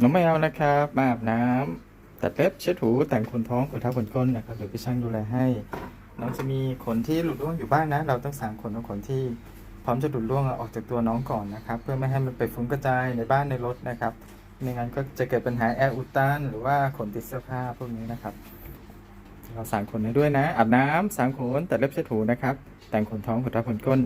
น้องแมวนะครับมาอาบน้ำตัดเล็บเช็ดหูแต่งขนท้องขนเท้าขนก้นนะครับเดี๋ยวพี่ช่างดูแลให้ น้องจะมีขนที่หลุดร่วงอยู่บ้างนะ เราต้องสางขนเอาขนที่พร้อมจะหลุดร่วงออกจากตัวน้องก่อนนะครับ เพื่อไม่ให้มันไปฟุ้งกระจายในบ้านในรถนะครับไม่งั้นก็จะเกิดปัญหาแอร์อุดตันหรือว่าขนติดเสื้อผ้าพวกนี้นะครับ เราสางขนให้ด้วยนะ อาบน้ำสางขนแตัดเล็บเช็ดหูนะครับ แต่งขนท้องขนเท้าขนก้น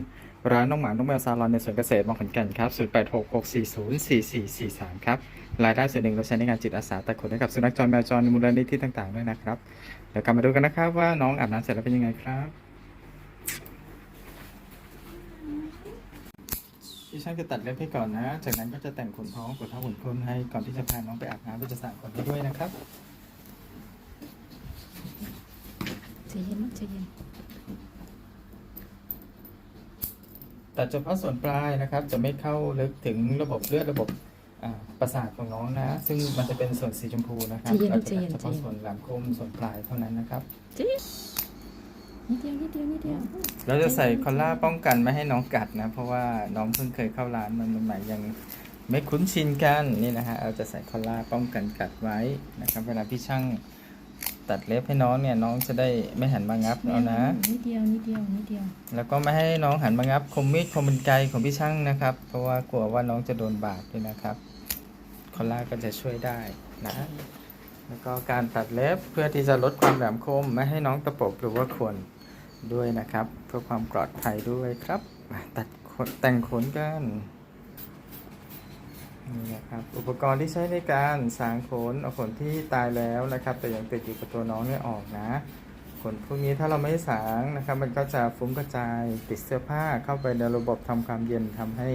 ร้านน้องหมา น้องแมวซาลอนในสวนเกษตรมองขอนแก่นครับ 0866404443 ครับ รายได้ส่วนหนึ่งเราใช้ในงานจิตอาสาแตัดขนให้กับสุนัขจรแมวจรในมูลนิธิต่างๆด้วยนะครับ เดี๋ยวกลับมาดูกันนะครับว่าน้องอาบน้ำเสร็จแล้วเป็นยังไงครับพี่ช่างจะตัดเล็บให้ก่อนนะ จากนั้นก็จะแต่งขนท้องขนท้าขนก้นให้ก่อนที่จะพาน้องไปอาบน้ำก็จะสระขนให้ด้วยนะครับ ใจเย็นมากใจเย็นตัดเฉพาะส่วนปลายนะครับ จะไม่เข้าลึกถึงระบบเลือดระบบอ่าประสาทของน้องนะ ซึ่งมันจะเป็นส่วนสีชมพูนะครับเราจะตัดเฉพาะส่วนแหลมคมส่วนปลายเท่านั้นนะครับใจเย็นนิดเดียวนิดเดียวนิดเดียวเราจะใส่คอลล่าป้องกันไม่ให้น้องกัดนะ เพราะว่าน้องเพิ่งเคยเข้าร้านมันใหม่ๆยังไม่คุ้นชินกันนี่นะฮะเราจะใส่คอลล่าป้องกันกัดไว้นะครับ เวลาพี่ช่าง ตัดเล็บให้น้องเนี่ยน้องจะได้ไม่หันมางับเอานะ นิดเดียวนิดเดียวนิดเดียว แล้วก็ไม่ให้น้องหันมางับคมมีดคมเป็นไกรของพี่ช่างนะครับ เพราะว่ากลัวว่าน้องจะโดนบาดด้วยนะครับคอลล่าก็จะช่วยได้นะ แล้วก็การตัดเล็บเพื่อที่จะลดความแหลมคมไม่ให้น้องตะปบหรือว่าข่วนด้วยนะครับ เพื่อความปลอดภัยด้วยครับมาตัดขนแต่งขนกัน นี่นะครับอุปกรณ์ที่ใช้ในการสางขนเอาขนที่ตายแล้วนะครับ แต่ยังติดอยู่กับตัวน้องเนี่ยออกนะขนพวกนี้ถ้าเราไม่สางนะครับ มันก็จะฟุ้งกระจายติดเสื้อผ้าเข้าไปในระบบทำความเย็นทำให้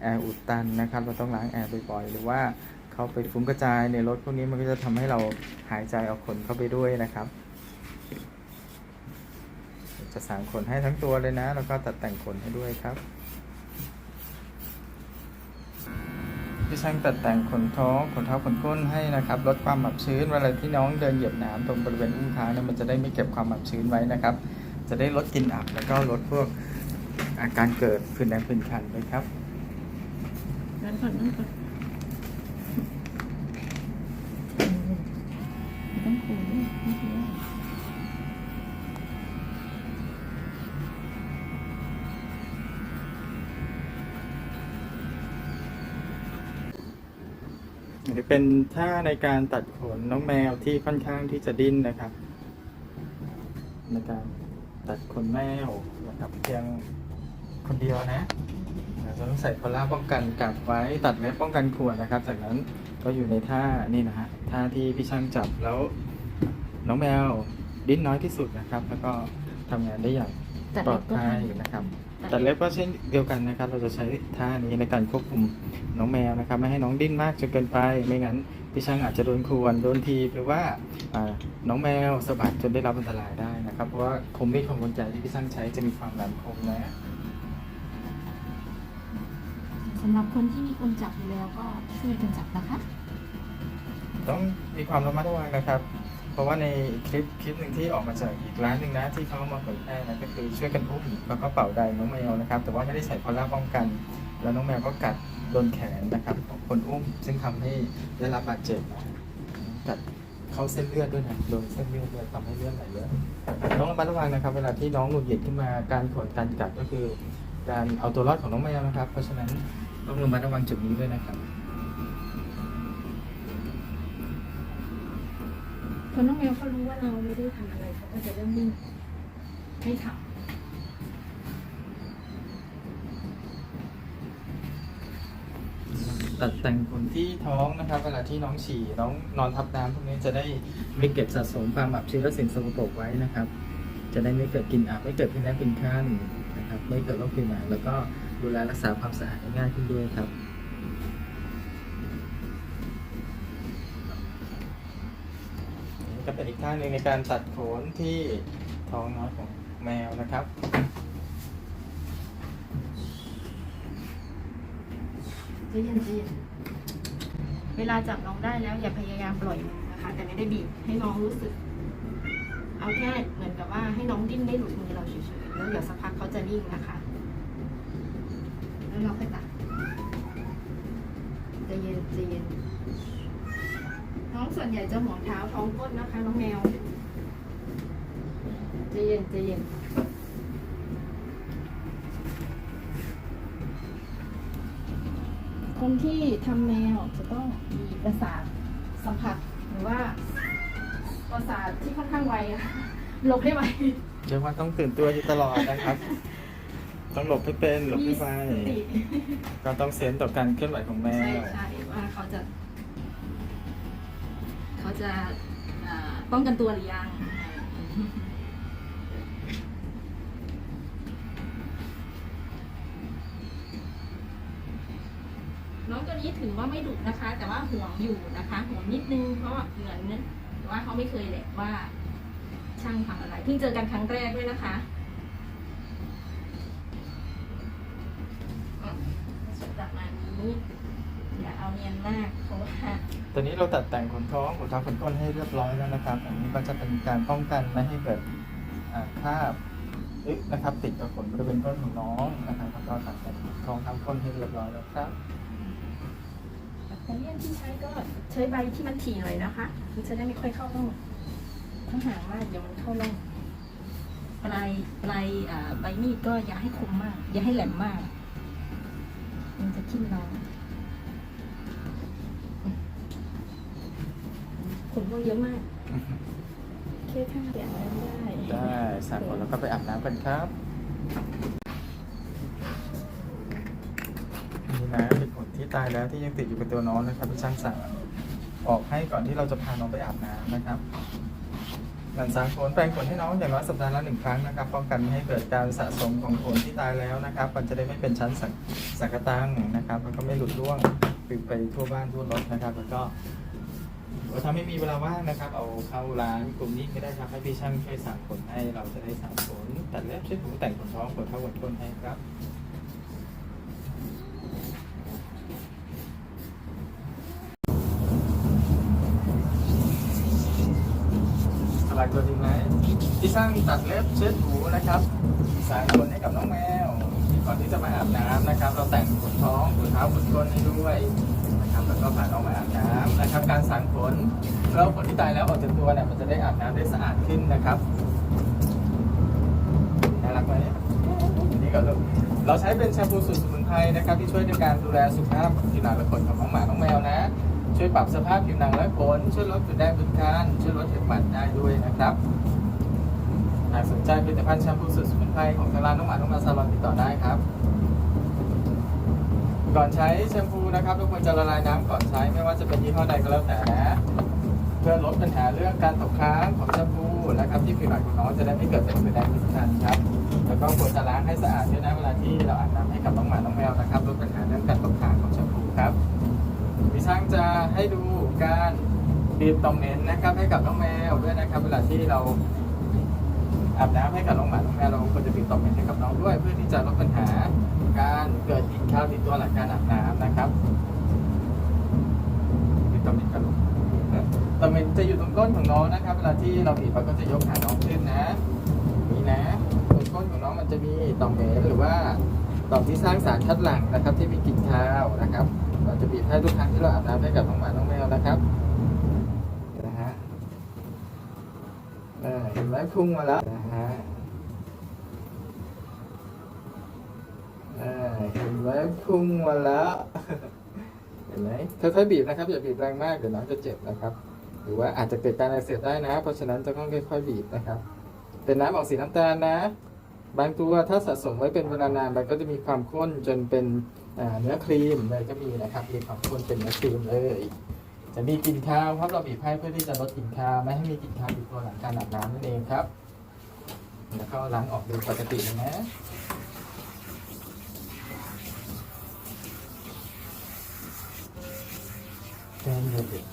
แอร์อุดตันนะครับ เราต้องล้างแอร์บ่อยๆหรือว่าเข้าไปฟุ้งกระจายในรถพวกนี้มันก็จะทำให้เราหายใจเอาขนเข้าไปด้วยนะครับ จะสางขนให้ทั้งตัวเลยนะ แล้วก็ตัดแต่งขนให้ด้วยครับ พี่ช่างตัดแต่งขนท้องขนเท้าขนก้นให้นะครับลดความหมับชื้นเวลาที่น้องเดินเหยียบน้ำตรงบริเวณอุ้งเท้าเนี่ยมันจะได้ไม่เก็บความหมับชื้นไว้นะครับ จะได้ลดกลิ่นอับแล้วก็ลดพวกอาการเกิดผื่นแดงผื่นคันด้วยครับนั่นก่อนนั่นก่อนไม่ต้องขู่นิ ดเดียวนี่เป็นท่าในการตัดขนน้องแมวที่ค่อนข้างที่จะดิ้นนะครับ ในการตัดขนแมวนะครับเพียงคนเดียวนะเราจะต้องใส่คอล่าป้องกันกัดไว้ตัดเล็บป้องกันขวนนะครับ จากนั้นก็อยู่ในท่านี่นะฮะท่าที่พี่ช่างจับแล้วน้องแมวดิ้นน้อยที่สุดนะครับ แล้วก็ทำงานได้อย่างปลอดภัยนะครับ ตัดเล็บก็เช่นเดียวกันนะครับ เราจะใช้ท่านี้ในการควบคุมน้องแมวนะครับ ไม่ให้น้องดิ้นมากจนเกินไป ไม่งั้นพี่ช่างอาจจะโดนข่วนโดนทีบหรือว่าอ่าน้องแมวสะบัดจนได้รับอันตรายได้นะครับ เพราะว่าคมมีดของกลไกที่พี่ช่างใช้จะมีความแหลมคมนะสำหรับคนที่มีคนจับอยู่แล้วก็ช่วยกันจับนะคะ ต้องมีความระมัดระวังนะครับ เพราะว่าในคลิปคลิปหนึ่งที่ออกมาจากอีกร้านหนึ่งนะที่เขามาเผยแพร่นะก็คือช่วยกันอุ้มแล้วก็เป่าใดน้องแมวนะครับ แต่ว่าไม่ได้ใส่คอล่าป้องกัน แล้วน้องแมวก็กัดโดนแขนนะครับของคนอุ้มซึ่งทำให้ได้รับบาดเจ็บกัดเข้าเส้นเลือดด้วยนะโดนเส้นเลือดด้วยทำให้เลือดไหลเยอะต้องระมัดระวังนะครับ เวลาที่น้องหงุดหงิดขึ้นมาการขนการกัดก็คือ การเอาตัวรอดของน้องแมวนะครับ เพราะฉะนั้นต้องระมัดระวังจุดนี้ด้วยนะครับ พอน้องแมวเขารู้ว่าเราไม่ได้ทำอะไรเขาก็จะเริ่มนิ่งไม่ทตัดแต่งขนที่ท้องนะครับ เวลาที่น้องฉี่น้องนอนทับน้ำพวกนี้จะได้ไม่เก็บสะสมความอับชื้นและสิ่งสกปรกไว้นะครับ จะได้ไม่เกิดกลิ่นอับไม่เกิดเป็นแน้เป็นขั้นนะครับไม่เกิดโรคผิวหนังแล้วก็ดูแลรักษาความสะอาดง่ายขึ้นด้วยครับ อีกท่าหนึ่งในการตัดขนที่ท้องน้อยของแมวนะครับ ใจเย็นใจเย็นเวลาจับน้องได้แล้วอย่าพยายามปล่อยมือนะคะ แต่ไม่ได้บีบให้น้องรู้สึก เอาแค่เหมือนกับว่าให้น้องดิ้นไม่หลุดมือเราเฉยๆแล้วเดี๋ยวสักพักเขาจะนิ่งนะคะ แล้วเราค่อยตัดใจเย็นใจเย็น ส่วนใหญ่จะห่วงเท้าท้องก้นนะคะ น้องแมวใจเย็นใจเย็นคนที่ทำแมวจะต้องมีประสาทสัมผัสหรือว่าประสาทที่ค่อนข้างไวอะหลบให้ไวเรียกว่าต้องตื่นตัวอยู่ตลอดนะครับ ต้องหลบให้เป็นหลบให้ไวมีสติก็ต้องเซนส์ต่อการเคลื่อนไหวของแมใช่วใช่ว่าเขาจะ เขาจะป้องกันตัวหรือยังน้องตัวนี้ถือว่าไม่ดุนะคะ แต่ว่าห่วงอยู่นะคะห่วงนิดนึงเพราะเหมือนว่าเขาไม่เคยแหละว่า ช่างทำอะไรเพิ่งเจอกันครั้งแรกด้วยนะคะอะประมาณนี้ เอาเนียนมากเพราะว่าตอนนี้เราตัดแต่งขนท้องขนท้องขนก้นให้เรียบร้อยแล้วนะครับ อันนี้ก็จะเป็นการป้องกันไม่ให้เกิดอ่าคราบอึ๊กนะครับ ติดกับขนบริเวณก้นของน้องนะครับแล้วก็ตัดแต่งขนท้องทั้งก้นให้เรียบร้อยแล้วครับแบตเตอรี่ที่ใช้ก็ใช้ใบที่มันถี่หน่อยนะคะ มันจะได้ไม่ค่อยเข้าร่องถ้าห่างมากเดี๋ยวมันเข้าร่องปลายปลายอ่าใบมีดก็อย่าให้คมมาก อย่าให้แหลมมาก มันจะทิ่มเราขนก็เยอะมากแค่ข้างเดียวได้ได้สระผมแล้วก็ไปอาบน้ำกันครับนี่นะเป็นขนที่ตายแล้วที่ยังติดอยู่กับตัวน้องนะครับที่ช่างสั่งออกให้ก่อนที่เราจะพาน้องไปอาบน้ำนะครับหลังสางขนแปรงขนให้น้องอย่างน้อยสัปดาห์ละหนึ่งครั้งนะครับป้องกันไม่ให้เกิดการสะสมของขนที่ตายแล้วนะครับมันจะได้ไม่เป็นชั้นสักสังกะตังนะครับแล้วก็ไม่หลุดร่วงปลิวไปทั่วบ้านทั่วรถนะครับ แล้วก็ ถ้าไม่มีเวลาว่างนะครับ เอาเข้าร้านกลุ่มนี้ก็ได้ครับให้พี่ช่างช่วยสั่งขนให้เราจะได้สั่งขนตัดเล็บเช็ดหูแต่งขนท้องขนเข้าขนก้นให้ครับอะไรตัวจริงไหมพี่ช่างตัดเล็บเช็ดหูนะครับสางขนให้กับน้องแมว ก่อนที่จะมาอาบน้ำนะครับ เราแต่งขนท้องขนเท้าขนก้นให้ด้วย นะครับแล้วก็พาน้องมาอาบน้ำนะครับ การสางขนแล้วขนที่ตายแล้วออกจากตัวเนี่ยมันจะได้อาบน้ำได้สะอาดขึ้นนะครับน่ารักไหมนนี่ก็ลูกเราใช้เป็นแชมพูสูตรสมุนไพรนะครับที่ช่วยในการดูแลสุขภาพผิวหนังและขนของน้องหมาน้องแมวนะ ช่วยปรับสภาพผิวหนังและขนช่วยลดจุดแดงจุดการช่วยลดเห็บหมัดได้ด้วยนะครับหากสนใจผลิตภัณฑ์แชมพูสูตรสมุนไพรของทางร้านน้องหมาน้องแมวซาลอนติดต่อได้ครับ ก่อนใช้แชมพูนะครับทุกคนจะละลายน้ำก่อนใช้ไม่ว่าจะเป็นยี่ห้อใดก็แล้วแต่นะเพื่อลดปัญหาเรื่องการตกค้างของแชมพูนะครับที่ผิวหนังของน้องจะได้ไม่เกิดเป็นสีแดงที่สำคัญครับแล้วก็ควรจะล้างให้สะอาดด้วยนะเวลาที่เราอาบน้ำให้กับน้องหมาน้องแมวนะครับลดปัญหาเรื่องการตกค้างของแชมพูครับดิช่างจะให้ดูการบีบต่อมเหม็นนะครับให้กับน้องแมวด้วยนะครับ เวลาที่เราอาบน้ำให้กับน้องหมาน้องแมวเราควรจะบีบต่อมเหม็นให้กับน้องด้วย เพื่อที่จะลดปัญหา การเกิดกลิ่นข้าวติดตัวหลังการอาบน้ำนะครับบีบต่อมเหม็นกันลูกต่อมเหม็นจะอยู่ตรงก้นของน้องนะครับ เวลาที่เราบีบเราก็จะยกขาน้องขึ้นนะนี่นะตรงก้นของน้องมันจะมีต่อมเหม็นหรือว่าต่อมที่สร้างสารคัดหลั่งนะครับ ที่มีกลิ่นข้าวนะครับ เราจะบีบให้ทุกครั้งที่เราอาบน้ำให้กับน้องหมาน้องแมวนะครับนะฮะเออเห็นไหมพุ่งมาแล้วนะฮะ เห็นไหมพุ่งมาแล้ว เห็นไหมค่อยๆบีบนะครับอย่าบีบแรงมากเดี๋ยวน้องจะเจ็บนะครับ หรือว่าอาจจะเกิดการอักเสบได้นะ เพราะฉะนั้นจะต้องค่อยๆบีบนะครับ เป็นน้ำออกสีน้ำตาลนะ บางตัวถ้าสะสมไว้เป็นเวลานานมันก็จะมีความข้นจนเป็นเนื้อครีมเลยก็มีนะครับมีความข้นเป็นเนื้อครีมเลยจะมีกลิ่นคาวครับเราบีบให้เพื่อที่จะลดกลิ่นคาวไม่ให้มีกลิ่นคาวติดตัวหลังการอาบน้ำนั่นเองครับ แล้วก็ล้างออกโดยปกตินะ แกงเด็ด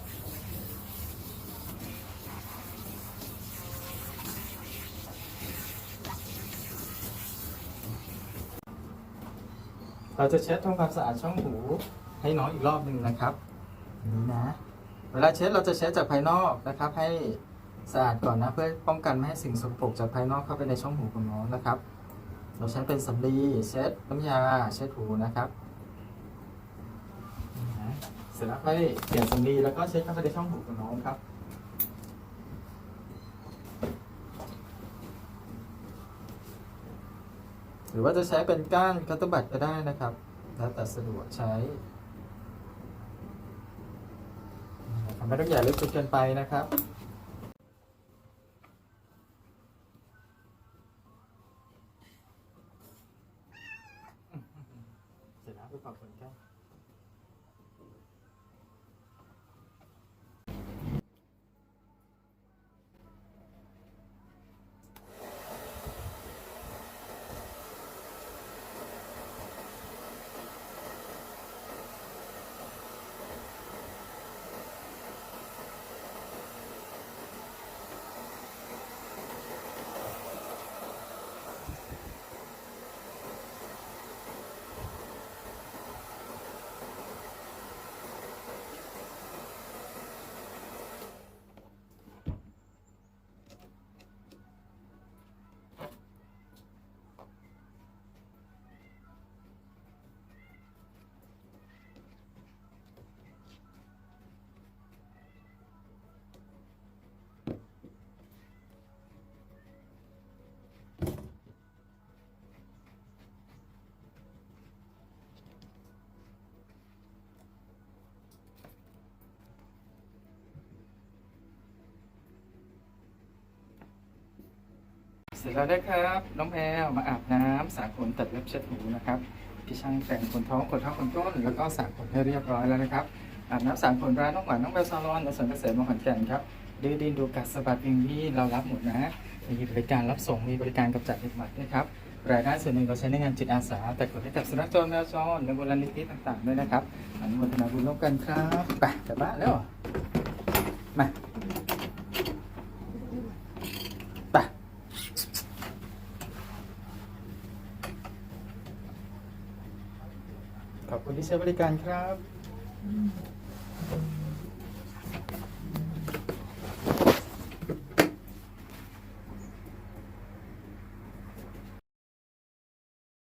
เราจะเช็ดทำความสะอาดช่องหูให้น้องอีกรอบหนึ่งนะครับอันนี้นะ เวลาเช็ดเราจะเช็ดจากภายนอกนะครับ ให้สะอาดก่อนนะ เพื่อป้องกันไม่ให้สิ่งสกปรกจากภายนอกเข้าไปในช่องหูของน้องนะครับ เราใช้เป็นสำลีเช็ดน้ำยาเช็ดหูนะครับนี่นะเส ร็จแล้วค่อยเปลี่ยนสำลีแล้วก็เช็คเข้าไปในช่องหูของน้องครับ หรือว่าจะใช้เป็นก้านคัตบัตก็ได้นะครับ แล้วแต่สะดวกใช้ไม่ต้องใหญ่ลึกจนเกินไปนะครับ สร็จแล้วนะครับ น้องแพรวมาอาบน้ำสระผมตัดเล็บเช็ดหูนะครับพี่ช่างแต่งขนท้องขนท้าขนก้นแล้วก็สระผมให้เรียบร้อยแล้วนะครับอาบน้ำสระผมร้านน้องหวานน้องเบลซาลอนในสวนเกษตรมงขอนแก่นครับดื้อดินดูกัดสะบัดเพียงที่เรารับหมดนะมีบริการรับส่งมีบริการกำจัดเห็บหมัดด้วยครับรายได้ส่วนหนึ่งเราใช้ในงานจิตอาสา แต่กดให้กับสุนัขจรแมวจรและมูลนิธิต่างๆด้วยนะครับอนุโมทนาบุญร่วมกันครับไปกลับบ้านแล้วมา ไปขอบคุณที่ ใช้บริการครับ